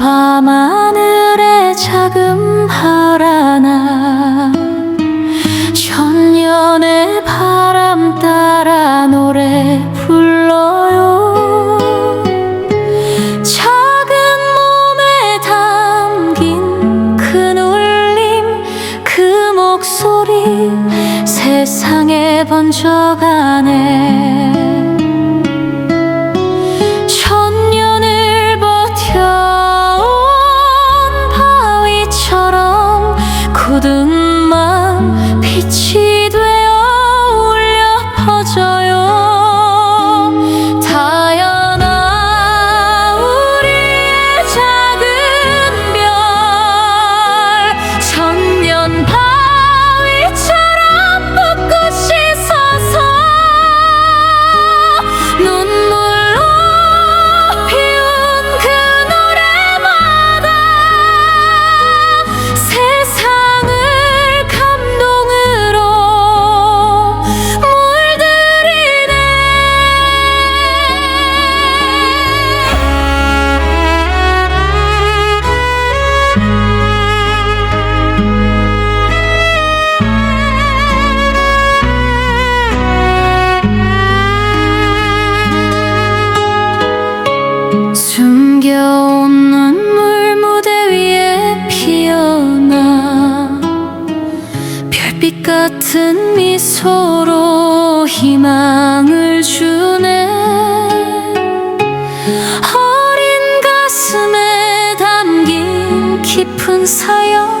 밤하늘에 작은 별 하나 천년의 바람 따라 노래 불러요. 작은 몸에 담긴 그 울림 그 목소리 세상에 번져가네 aldın 빛 같은 미소로 희망을 주네. 어린 가슴에 담긴 깊은 사연